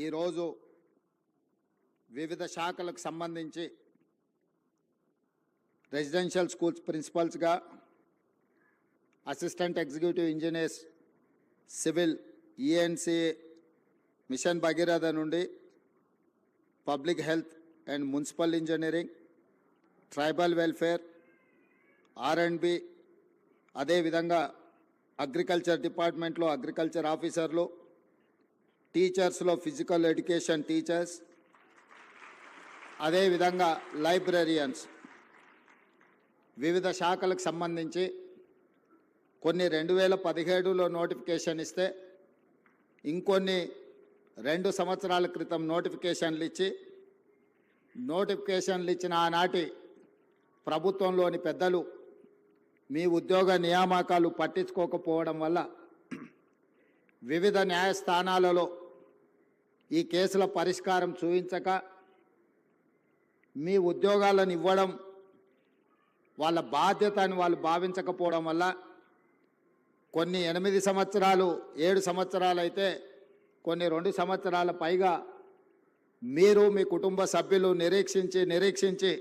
ఈరోజు వివిధ శాఖలకు సంబంధించి residential schools ప్రిన్సిపల్స్గా assistant executive engineers civil ENC mission Bhagiratha నుండి public health and municipal engineering tribal welfare R and B అదేవిధంగా agriculture డిపార్ట్మెంట్లో అగ్రికల్చర్ ఆఫీసర్లు టీచర్స్లో ఫిజికల్ ఎడ్యుకేషన్ టీచర్స్ అదేవిధంగా లైబ్రరియన్స్ వివిధ శాఖలకు సంబంధించి కొన్ని రెండు వేల పదిహేడులో నోటిఫికేషన్ ఇస్తే ఇంకొన్ని రెండు సంవత్సరాల క్రితం నోటిఫికేషన్లు ఇచ్చి నోటిఫికేషన్లు ఇచ్చిన ఆనాటి ప్రభుత్వంలోని పెద్దలు మీ ఉద్యోగ నియామకాలు పట్టించుకోకపోవడం వల్ల వివిధ న్యాయస్థానాలలో ఈ కేసుల పరిష్కారం చూపించక మీ ఉద్యోగాలను ఇవ్వడం వాళ్ళ బాధ్యత అని వాళ్ళు భావించకపోవడం వల్ల కొన్ని ఎనిమిది సంవత్సరాలు ఏడు సంవత్సరాలు అయితే కొన్ని రెండు సంవత్సరాల పైగా మీరు మీ కుటుంబ సభ్యులు నిరీక్షించి నిరీక్షించి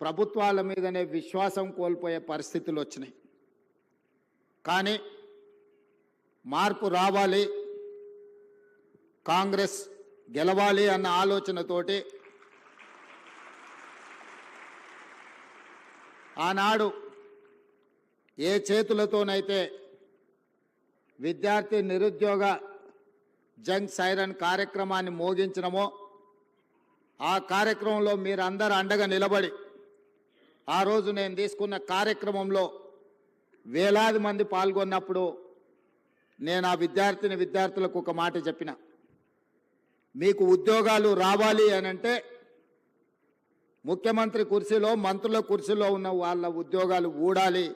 ప్రభుత్వాల మీదనే విశ్వాసం కోల్పోయే పరిస్థితులు వచ్చినాయి. కానీ మార్పు రావాలి. కాంగ్రెస్ గెలవాలి అన్న ఆలోచనతోటి ఆనాడు ఏ చేతులతోనైతే విద్యార్థి నిరుద్యోగ జంగ్ సైరన్ కార్యక్రమాన్ని మోగించినమో ఆ కార్యక్రమంలో మీరందరూ అండగా నిలబడి ఆ రోజు నేను తీసుకున్న కార్యక్రమంలో వేలాది మంది పాల్గొన్నప్పుడు నేను ఆ విద్యార్థిని విద్యార్థులకు ఒక మాట చెప్పిన. మీకు ఉద్యోగాలు రావాలి అని అంటే ముఖ్యమంత్రి కుర్చీలో మంత్రుల కుర్చీలో ఉన్న వాళ్ళ ఉద్యోగాలు ఊడాలి.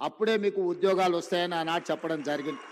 అప్పుడే మీకు ఉద్యోగాలు వస్తాయని ఆనాడు చెప్పడం జరిగింది.